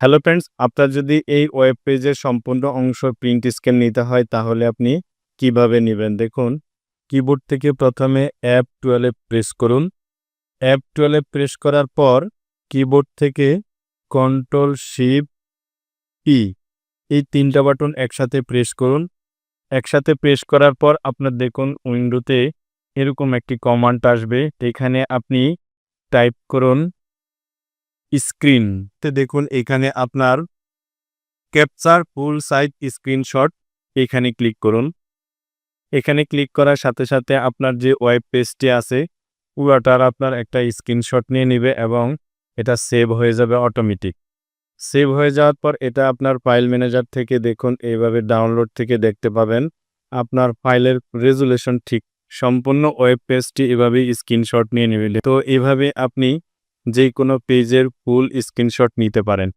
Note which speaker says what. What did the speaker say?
Speaker 1: Hello friends আপনার যদি এই ওয়েব পেজের সম্পূর্ণ অংশ প্রিন্ট স্ক্যান নিতে হয়, তাহলে আপনি কীভাবে নেবেন? দেখুন কিবোর্ড থেকে প্রথমে অ্যাপ টুয়েলভ প্রেস করুন। অ্যাপ টুয়েলভ প্রেস করার পর কিবোর্ড থেকে কন্ট্রোল শিপ ই এই তিনটা বাটন একসাথে প্রেস করুন। একসাথে প্রেস করার পর আপনার দেখুন উইন্ডোতে এরকম একটি কমান্ড আসবে। এখানে আপনি টাইপ করুন স্ক্রিন দেখুন, এখানে আপনার ক্যাপচার ফুল সাইজ স্ক্রিনশট এখানে ক্লিক করুন। এখানে ক্লিক করার সাথে সাথে আপনার যে ওয়েব পেজটি আছে পুরোটার আপনার একটা স্ক্রিনশট নিয়ে নেবে এবং এটা সেভ হয়ে যাবে অটোমেটিক সেভ হয়ে যাওয়ার পর এটা আপনার ফাইল ম্যানেজার থেকে দেখুন, এইভাবে ডাউনলোড থেকে দেখতে পাবেন। আপনার ফাইলের রেজুলেশন ঠিক সম্পূর্ণ ওয়েব পেজটি এভাবেই স্ক্রিনশট নিয়ে নেবে। তো এভাবে আপনি যে কোনো পেজের ফুল স্ক্রিনশট নিতে পারেন।